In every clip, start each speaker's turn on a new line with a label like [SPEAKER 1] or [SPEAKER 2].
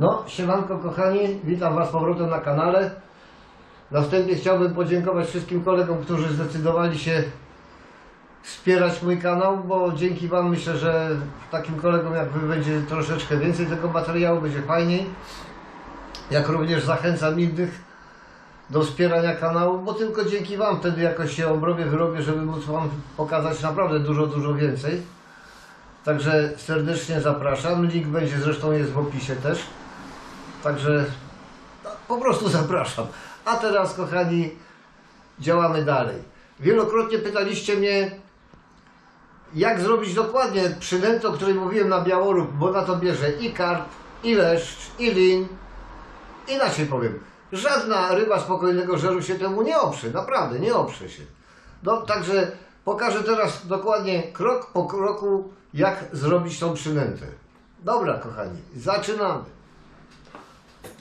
[SPEAKER 1] No, siemanko kochani, witam Was powrotem na kanale. Następnie chciałbym podziękować wszystkim kolegom, którzy zdecydowali się wspierać mój kanał, bo dzięki Wam myślę, że takim kolegom jak Wy będzie troszeczkę więcej tego materiału, będzie fajniej. Jak również zachęcam innych do wspierania kanału, bo tylko dzięki Wam wtedy jakoś się obrobię, wyrobię, żeby móc Wam pokazać naprawdę dużo, dużo więcej. Także serdecznie zapraszam. Link będzie zresztą jest w opisie też. Także no, po prostu zapraszam. A teraz, kochani, działamy dalej. Wielokrotnie pytaliście mnie, jak zrobić dokładnie przynętę, o której mówiłem na Białoruk, bo na to bierze i karp, i leszcz, i lin. Inaczej powiem, żadna ryba spokojnego żeru się temu nie oprze, naprawdę nie oprze się. No, także pokażę teraz dokładnie krok po kroku, jak zrobić tą przynętę. Dobra, kochani, zaczynamy.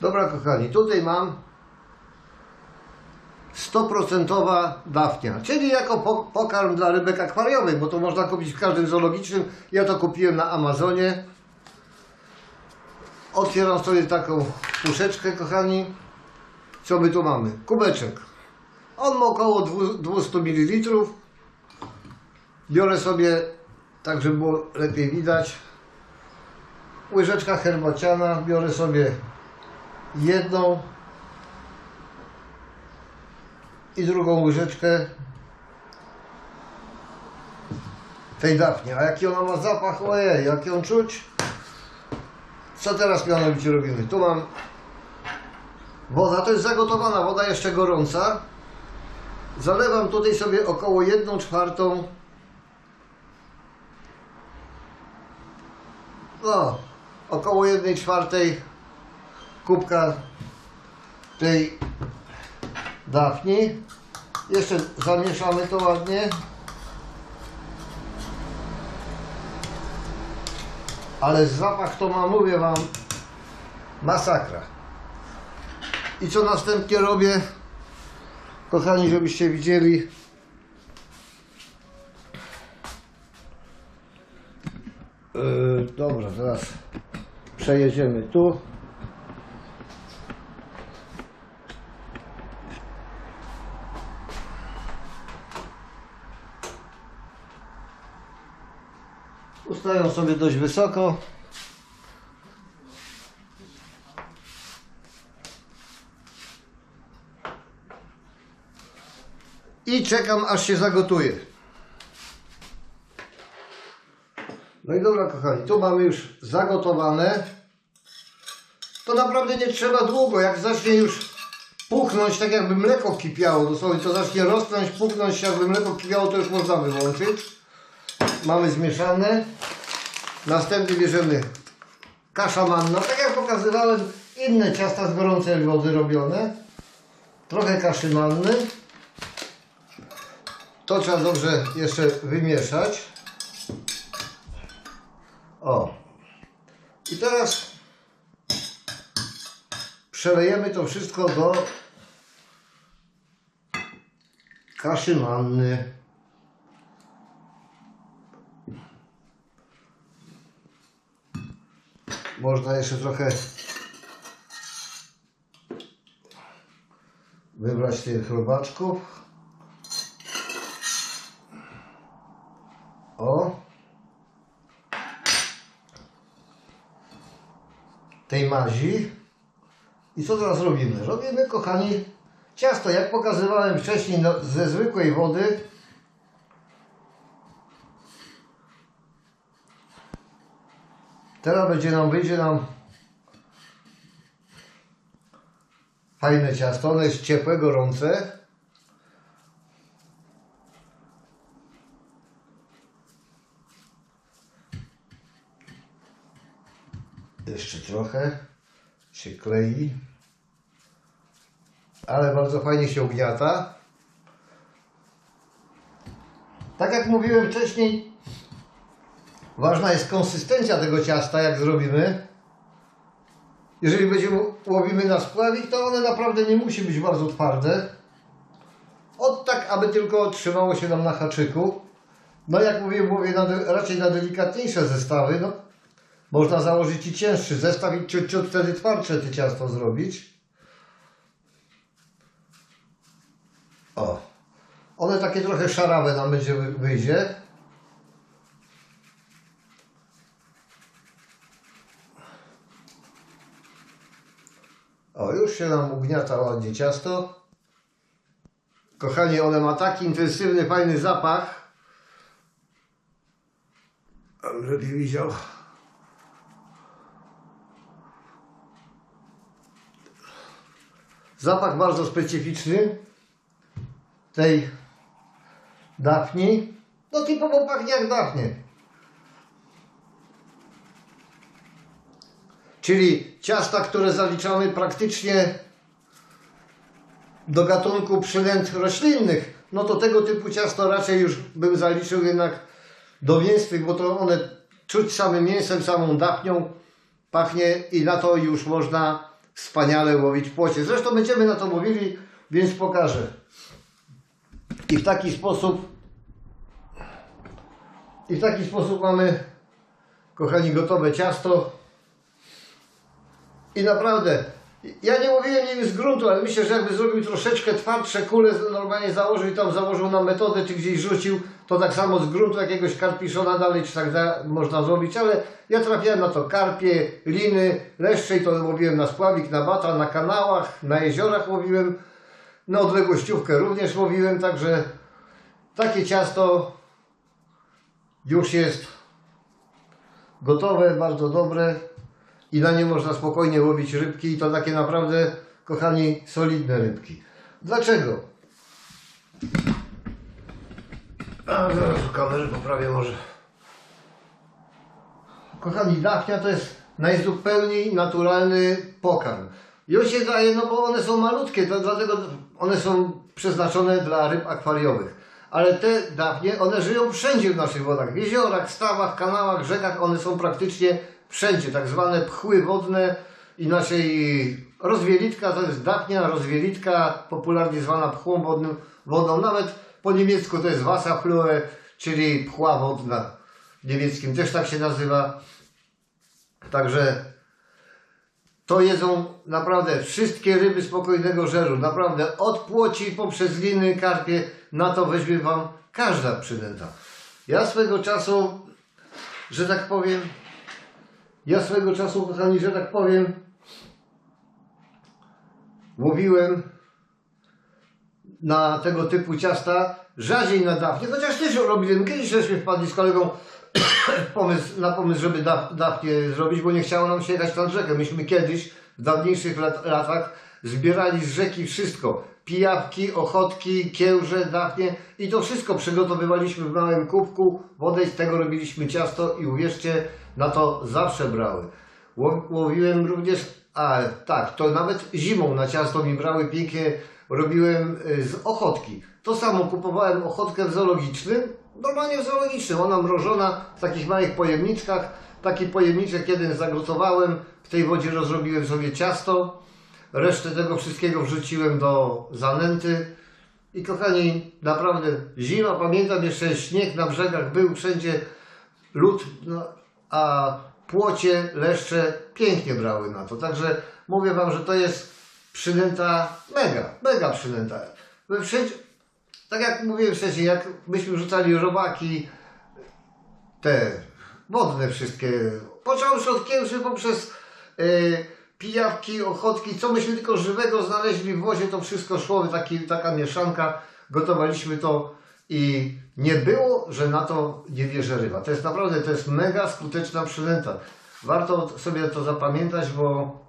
[SPEAKER 1] Dobra, kochani, tutaj mam 100% dawnia, czyli jako po, pokarm dla rybek akwariowych, bo to można kupić w każdym zoologicznym. Ja to kupiłem na Amazonie. Otwieram sobie taką puszeczkę, kochani. Co my tu mamy? Kubeczek. On ma około 200 ml. Biorę sobie, tak żeby było lepiej widać, łyżeczka herbaciana. Biorę sobie jedną i drugą łyżeczkę tej dawni. A jaki ona ma zapach? Ojej, jak ją czuć? Co teraz mianowicie robimy? Tu mam woda, to jest zagotowana woda jeszcze gorąca. Zalewam tutaj sobie około 1 czwartą no, około 1 czwartej kubka tej dawni. Jeszcze zamieszamy to ładnie. Ale zapach to ma, mówię Wam, masakra. I co następnie robię? Kochani, żebyście widzieli. Yy, dobra, teraz przejedziemy tu. Ustają sobie dość wysoko. I czekam aż się zagotuje. No i dobra kochani, tu mamy już zagotowane. To naprawdę nie trzeba długo, jak zacznie już puchnąć, tak jakby mleko kipiało, dosłownie to zacznie rosnąć, puchnąć, jakby mleko kipiało, to już można wyłączyć. Mamy zmieszane. Następnie bierzemy kasza. Tak jak pokazywałem, inne ciasta z gorącej wody robione. Trochę kaszy manny. To trzeba dobrze jeszcze wymieszać. O. I teraz przelejemy to wszystko do kaszy manny. Można jeszcze trochę wybrać tych robaczków. O. Tej mazi. I co teraz robimy? Robimy, kochani, ciasto, jak pokazywałem wcześniej, no, ze zwykłej wody. Teraz będzie nam, wyjdzie nam fajne ciasto. Ono jest ciepłe, gorące. Jeszcze trochę się klei. Ale bardzo fajnie się ugniata. Tak jak mówiłem wcześniej, Ważna jest konsystencja tego ciasta, jak zrobimy. Jeżeli będziemy łowimy na spławik, to one naprawdę nie musi być bardzo twarde. Od tak, aby tylko trzymało się nam na haczyku. No jak mówię, mówię na, raczej na delikatniejsze zestawy. No, Można założyć i cięższy zestaw i ciut, ciut wtedy twardsze ty ciasto zrobić. O. One takie trochę szarawe nam będzie wy- wyjdzie. O, już się nam ugniata ładnie ciasto. Kochani, one ma taki intensywny, fajny zapach. Żeby widział. Zapach bardzo specyficzny tej dafni. No typowo pachnie jak dafnie. Czyli ciasta, które zaliczamy praktycznie do gatunku przynęt roślinnych, no to tego typu ciasto raczej już bym zaliczył jednak do mięsnych, bo to one czuć samym mięsem, samą dachnią pachnie i na to już można wspaniale łowić płocie. Zresztą będziemy na to mówili, więc pokażę. I w taki sposób i w taki sposób mamy kochani gotowe ciasto. I naprawdę, ja nie mówiłem nim z gruntu, ale myślę, że jakby zrobił troszeczkę twardsze kule, normalnie założył i tam założył na metodę, czy gdzieś rzucił, to tak samo z gruntu jakiegoś karpiszona dalej, czy tak można zrobić, ale ja trafiałem na to karpie, liny, leszcze i to łowiłem na spławik, na bata, na kanałach, na jeziorach łowiłem, na odległościówkę również łowiłem, także takie ciasto już jest gotowe, bardzo dobre i na nie można spokojnie łowić rybki i to takie naprawdę, kochani, solidne rybki. Dlaczego? A, zaraz kamerę poprawię może. Kochani, dachnia to jest najzupełniej naturalny pokarm. I on się daje, no bo one są malutkie, to dlatego one są przeznaczone dla ryb akwariowych. Ale te dachnie, one żyją wszędzie w naszych wodach. W jeziorach, stawach, kanałach, rzekach, one są praktycznie wszędzie. Tak zwane pchły wodne, inaczej rozwielitka to jest dachnia, rozwielitka, popularnie zwana pchłą wodną, wodą. Nawet po niemiecku to jest Wasserflue, czyli pchła wodna. W niemieckim też tak się nazywa. Także to jedzą naprawdę wszystkie ryby spokojnego żeru. Naprawdę od płoci poprzez liny, karpie, na to weźmie Wam każda przynęta. Ja swego czasu, że tak powiem, ja swego czasu, kochani, że tak powiem, łowiłem na tego typu ciasta rzadziej na dawnie, chociaż też robiłem, kiedyś żeśmy wpadli z kolegą pomysł, na pomysł, żeby da, dawnie zrobić, bo nie chciało nam się jechać nad rzekę. Myśmy kiedyś, w dawniejszych lat, latach, zbierali z rzeki wszystko. Pijawki, ochotki, kiełże, dachnie. I to wszystko przygotowywaliśmy w małym kubku, wodę z tego robiliśmy ciasto i uwierzcie, na to zawsze brały. Ło- Łowiłem również, a tak, to nawet zimą na ciasto mi brały pięknie, robiłem y, z ochotki. To samo kupowałem ochotkę w zoologicznym, normalnie w zoologicznym, ona mrożona w takich małych pojemniczkach. Taki pojemniczek jeden zagotowałem, w tej wodzie rozrobiłem sobie ciasto, resztę tego wszystkiego wrzuciłem do zanęty. I kochani, naprawdę zima, pamiętam jeszcze śnieg na brzegach był, wszędzie lód, no, a płocie, leszcze pięknie brały na to. Także mówię Wam, że to jest przynęta mega, mega przynęta. Wszędzie, tak jak mówiłem wcześniej, jak myśmy rzucali robaki, te wodne wszystkie, począwszy od kiełszy poprzez e, pijawki, ochotki, co myśmy tylko żywego znaleźli w wozie, to wszystko szło, taki, taka mieszanka, gotowaliśmy to i nie było, że na to nie bierze ryba. To jest naprawdę, to jest mega skuteczna przynęta. Warto sobie to zapamiętać, bo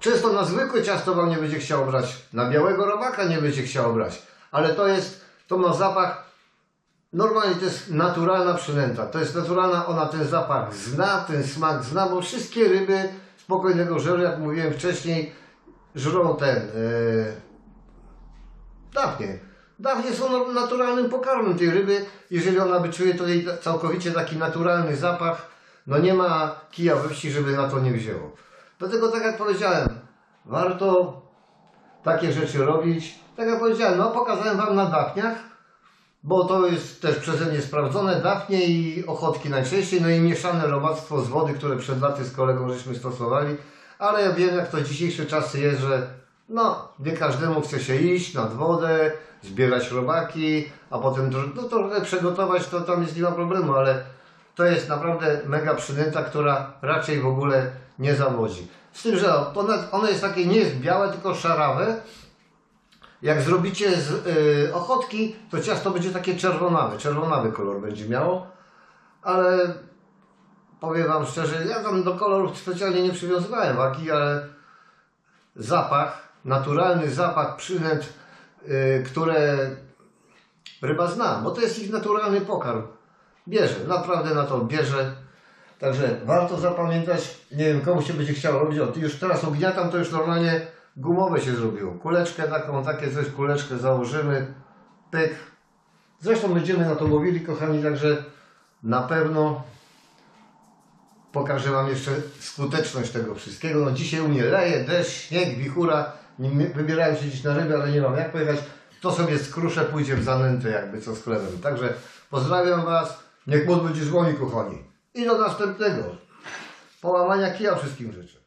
[SPEAKER 1] Często na zwykłe ciasto wam nie będzie chciało brać, na białego robaka nie będzie chciało brać, ale to jest, to ma zapach, normalnie to jest naturalna przynęta, to jest naturalna, ona ten zapach zna, ten smak zna, bo wszystkie ryby spokojnego żeru, jak mówiłem wcześniej, żrą ten, yy, dawnie. Dawnie są naturalnym pokarmem tej ryby, jeżeli ona wyczuje to jej całkowicie taki naturalny zapach, no nie ma kija we wsi, żeby na to nie wzięło. Dlatego tak jak powiedziałem, warto takie rzeczy robić. Tak jak powiedziałem, no pokazałem Wam na dachniach, bo to jest też przeze mnie sprawdzone, dachnie i ochotki najczęściej, no i mieszane robactwo z wody, które przed laty z kolegą żeśmy stosowali, ale ja wiem jak to dzisiejsze czasy jest, że no, nie każdemu chce się iść nad wodę, zbierać robaki, a potem no, trochę przygotować, to tam jest nie ma problemu, ale to jest naprawdę mega przynęta, która raczej w ogóle nie zawodzi. Z tym, że ona, ona jest takie, nie jest białe, tylko szarawe, jak zrobicie z y, ochotki, to ciasto będzie takie czerwonawe, czerwonawy kolor będzie miało, ale powiem Wam szczerze, ja tam do kolorów specjalnie nie przywiązywałem wagi, ale zapach, naturalny zapach przynęt, y, które ryba zna, bo to jest ich naturalny pokarm. Bierze, naprawdę na to bierze. Także warto zapamiętać, nie wiem komu się będzie chciało robić, o, już teraz ogniatam, to już normalnie gumowe się zrobiło. Kuleczkę taką, takie coś, kuleczkę założymy, pyk. Zresztą będziemy na to łowili, kochani, także na pewno pokażę Wam jeszcze skuteczność tego wszystkiego. No dzisiaj u mnie leje, deszcz, śnieg, wichura, wybierałem się dziś na ryby, ale nie mam jak pojechać. To sobie skruszę, pójdzie w zanętę jakby co z chlebem. Także pozdrawiam Was, niech Bóg będzie z kochani. I do następnego. Połamania kija wszystkim życzę.